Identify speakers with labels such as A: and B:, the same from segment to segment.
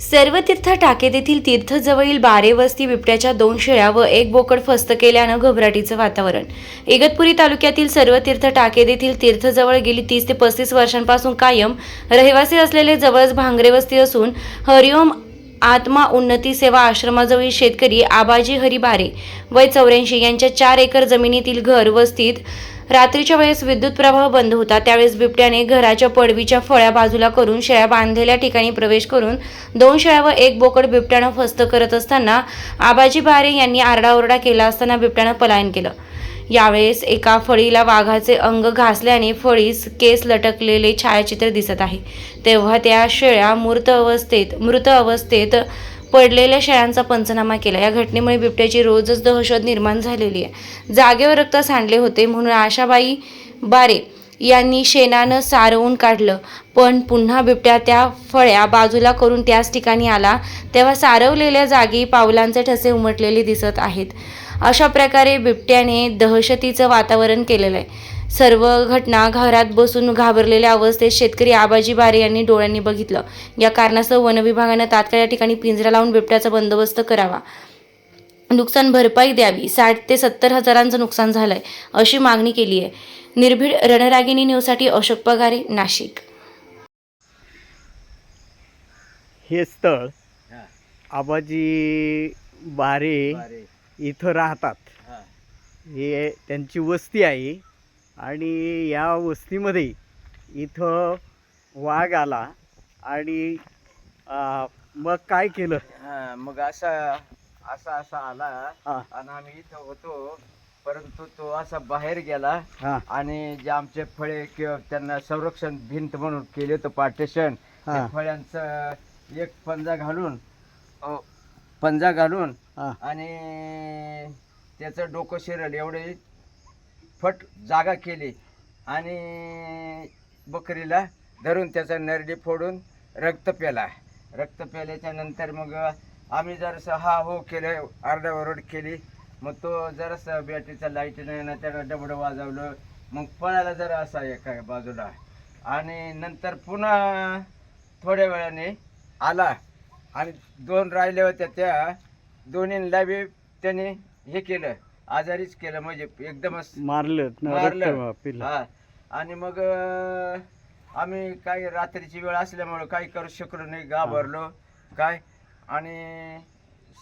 A: सर्वतीर्थ टाकेत येथील तीर्थजवळील बारे वस्ती बिबट्याच्या दोन शेळ्या व एक बोकड फस्त केल्यानं घबराटीचं वातावरण. इगतपुरी तालुक्यातील सर्वतीर्थ टाकेत येथील तीर्थजवळ गेली तीस ते पस्तीस वर्षांपासून कायम रहिवासी असलेले जवळच भांगरे वस्ती असून हरिओम आत्मा उन्नती सेवा आश्रमाजवळील शेतकरी आबाजी हरिबारे वय चौऱ्याऐंशी यांच्या चार एकर जमिनीतील घर वस्तीत रात्रीच्या वेळेस विद्युत प्रवाह बंद होता. त्यावेळेस बिबट्याने घराच्या पडवीच्या फळ्या बाजूला करून शेळ्या बांधलेल्या ठिकाणी प्रवेश करून दोन शेळ्या व एक बोकड बिबट्यानं फस्त करत असताना आबाजी बारे यांनी आरडाओरडा केला असताना बिबट्यानं पलायन केलं. यावेळेस एका फळीला वाघाचे अंग घासल्याने फळीस केस लटकलेले छायाचित्र दिसत आहे. तेव्हा त्या शेळ्या मूर्त अवस्थेत मृत अवस्थेत पडलेल्या शेळ्यांचा पंचनामा केला. या घटनेमुळे बिबट्याची रोजच दहशत निर्माण झालेली आहे. जागेवर रक्त सांडले होते म्हणून आशाबाई बारे यांनी शेणानं सारवून काढलं. पण पुन्हा बिबट्या त्या फळ्या बाजूला करून त्याच ठिकाणी आला. तेव्हा सारवलेल्या जागी पावलांचे ठसे उमटलेले दिसत आहेत. अशा प्रकारे बिबट्याने दहशतीचं वातावरण केलेलं आहे. सर्व घटना घरात बसून घाबरलेल्या अवस्थेत शेतकरी आबाजी बारे यांनी डोळ्यांनी बघितलं. या कारणास्तव वनविभागानं तात्काळ या ठिकाणी पिंजरा लावून बिबट्याचा बंदोबस्त करावा. नुकसान भरपाई द्यावी. साठ ते सत्तर हजारांचं नुकसान झालंय अशी मागणी केली आहे निर्भीड रणरागिणी न्यूजसाठी अशोक पगारे नाशिक.
B: हे स्थळ
C: हा,
B: आबाजी बारे
C: बारे.
B: इथं राहतात.
C: हा,
B: हे त्यांची वस्ती आहे आणि या वस्तीमध्ये इथं वाघ आला आणि आ, मग काय केलं?
C: हा, मग असा असा असा आला
B: हा.
C: आणि आम्ही इथं होतो. परंतु तो असा बाहेर गेला
B: हा.
C: आणि जे आमचे फळे किंवा त्यांना संरक्षण भिंत म्हणून केले होतं पार्टेशन
B: हा.
C: फळ्यांचं एक पंजा घालून अ, पंजा घालून
B: हा.
C: आणि त्याचं डोकं शिरल एवढे फट जागा केली आणि बकरीला धरून त्याचा नरडी फोडून रक्त प्याला. रक्त प्याल्याच्या नंतर मग आम्ही जरासं हा हो केलं आरडाओरड केली. मग तो जरासं बॅटरीचा लाइट नाही ना त्यानं डबडं वाजवलं. मग पळायला जरा असा एका बाजूला. आणि नंतर पुन्हा थोड्या वेळाने आला. आणि दोन राहिल्या होत्या त्या. दोन्हीला बी त्याने हे केलं. आजारीच केलं. म्हणजे एकदमच
B: मारलं.
C: मारलं. हा. आणि मग आम्ही काय रात्रीची वेळ असल्यामुळं काही करू शकलो नाही. घाबरलो. काय? आणि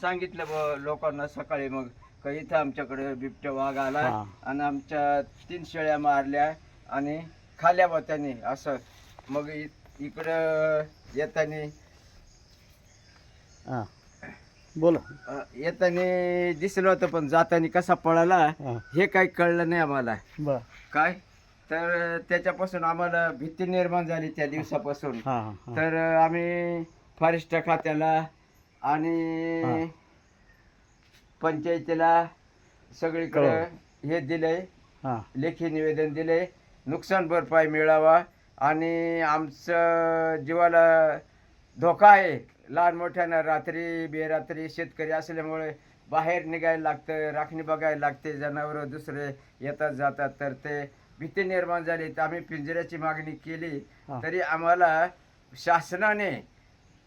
C: सांगितलं ब लोकांना सकाळी मग का इथं आमच्याकडे बिबट्या वाघ आला
B: हा.
C: आणि आमच्या तीन शेळ्या मारल्या आणि खाल्या बा त्यांनी असं. मग इ- इकडं येताना
B: हा. बोला.
C: अं, येताना दिसलं होतं पण जाताना कसा पळाला
B: हा.
C: हे काही कळलं नाही आम्हाला.
B: बर.
C: काय? तर त्याच्यापासून आम्हाला भीती निर्माण झाली त्या दिवसापासून.
B: हा हा
C: तर आम्ही फॉरेस्ट खात्याला आणि. पंचायतीला सगळीकडे हे दिलंय
B: हा.
C: लेखी निवेदन दिले नुकसान भरपाई मिळावा आणि आमचं जीवाला धोका आहे. लहान मोठ्यानं रात्री बेरात्री शेतकरी असल्यामुळे बाहेर निघायला लागतं राखणी बघायला लागते जनावरं दुसरे येतात जातात. तर ते भीती निर्माण झाली. तर आम्ही पिंजऱ्याची मागणी केली. तरी आम्हाला शासनाने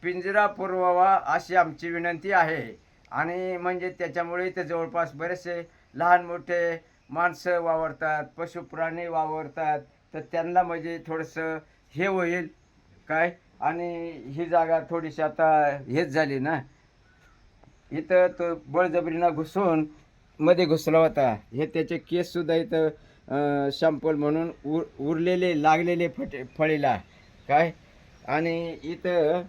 C: पिंजरा पुरवावा अशी आमची विनंती आहे. आणि म्हणजे त्याच्यामुळे इथे जवळपास बरेचसे लहान मोठे माणसं वावरतात पशुप्राणी वावरतात तर त्यांना म्हणजे थोडंसं हे होईल. काय? आणि ही जागा थोडीशी आता हेच झाली ना. इथं तो बळजबरीनं घुसून मध्ये घुसला होता. हे त्याचे केससुद्धा इथं शॅम्पल म्हणून उर उरलेले लागलेले फटे फळीला. काय? आणि इथं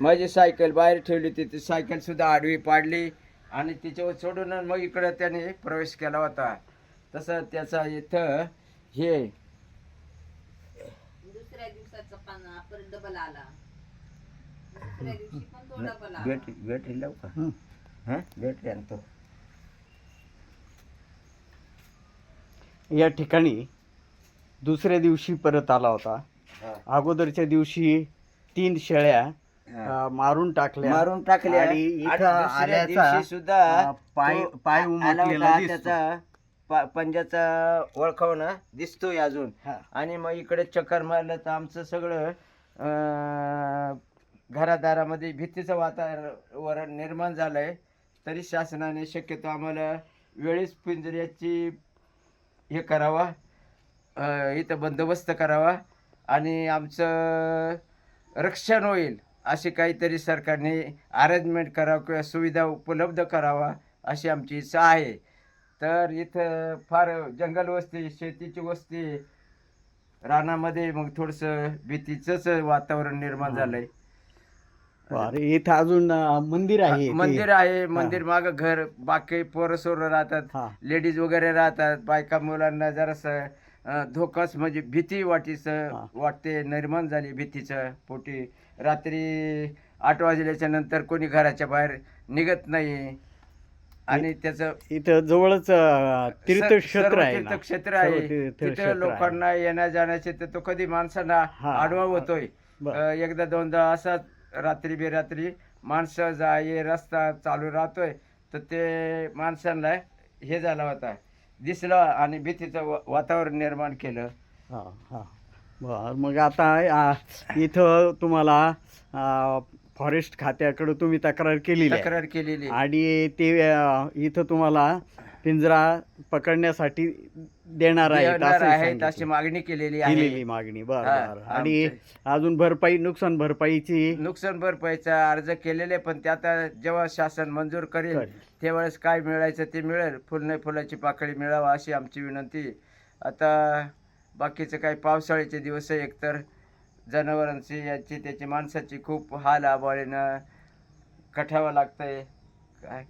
C: माझी सायकल बाहेर ठेवली होती ती सायकल सुद्धा आडवी पाडली आणि तिच्यावर सोडून मग इकडं त्याने प्रवेश केला होता. तसं त्याचा इथं हे
D: तो
C: बॅटरी बॅटरी लावू का बॅटरी आणतो
B: या ठिकाणी दुसऱ्या दिवशी परत आला होता. अगोदरच्या दिवशी तीन शेळ्या. अ, मारून टाकल्या.
C: मारून टाकले
B: आणि इथं आल्याचा
C: सुद्धा
B: अ, पाय
C: तो
B: पाय
C: आला
B: उमटलेला
C: होता,
B: दिसतो.
C: त्याचा पा- पंजाचा ओळखवणं दिसतोय अजून.
B: हा.
C: आणि मग इकडे चक्कर मारलं तर आमचं सगळं अं, घरादारामध्ये भीतीचं वातावरण निर्माण झालं आहे तरी शासनाने शक्यतो आम्हाला वेळीच पिंजऱ्याची हे करावा अ, इथं बंदोबस्त करावा. आणि आमचं रक्षण होईल. अशी काहीतरी सरकारने अरेंजमेंट करावं किंवा सुविधा उपलब्ध करावा अशी आमची इच्छा आहे. तर इथं फार जंगल वस्ती शेतीची वस्ती रानामध्ये मग थोडंसं भीतीचंच वातावरण निर्माण झालंय.
B: अरे इथं अजून अं, मंदिर आहे ते-
C: मंदिर आहे मंदिर माग घर बाकी पोरं सोरं राहतात
B: हा.
C: लेडीज वगैरे राहतात बायका मुलांना जरासं अं, धोकाच म्हणजे भीती वाटीच
B: हा.
C: वाटते निर्माण झाली भीतीचं पोटी. रात्री आठ वाजल्याच्या नंतर कोणी घराच्या बाहेर निघत नाही. आणि त्याचं
B: इथं जवळच तीर्थक्षेत्र आहे
C: तीर्थक्षेत्र आहे. तिथे. लोकांना येण्या जाण्याचे तर तो कधी माणसांना. आडवा होतोय. एकदा दोनदा असाच रात्री बेरात्री माणसं जा ये रस्ता चालू राहतोय तर ते माणसांना हे झाला होता. दिसलं आणि भीतीचं वातावरण निर्माण केलं.
B: हा हा. बर मग आता आ, इथं तुम्हाला फॉरेस्ट खात्याकडे तुम्ही तक्रार केलेली आहे.
C: तक्रार केलेली
B: आणि ते अ, इथं तुम्हाला पिंजरा पकडण्यासाठी देणार आहेत सांगितलं.
C: अशी मागणी केलेली
B: दिलेली
C: आहे
B: मागणी बर
C: हा,
B: बर. आणि अजून भरपाई नुकसान भरपाईची?
C: नुकसान भरपाईचा अर्ज केलेले पण ते आता जेव्हा शासन मंजूर करेल
B: करेल.
C: त्यावेळेस काय मिळायचं ते मिळेल. फुल नाही फुलाची पाकळी मिळावा अशी आमची विनंती आता बाकीचं काही पावसाळ्याचे दिवस आहे. एकतर जनावरांची याची त्याची माणसाची खूप हाल आबाळीनं कठावं लागतंय. काय?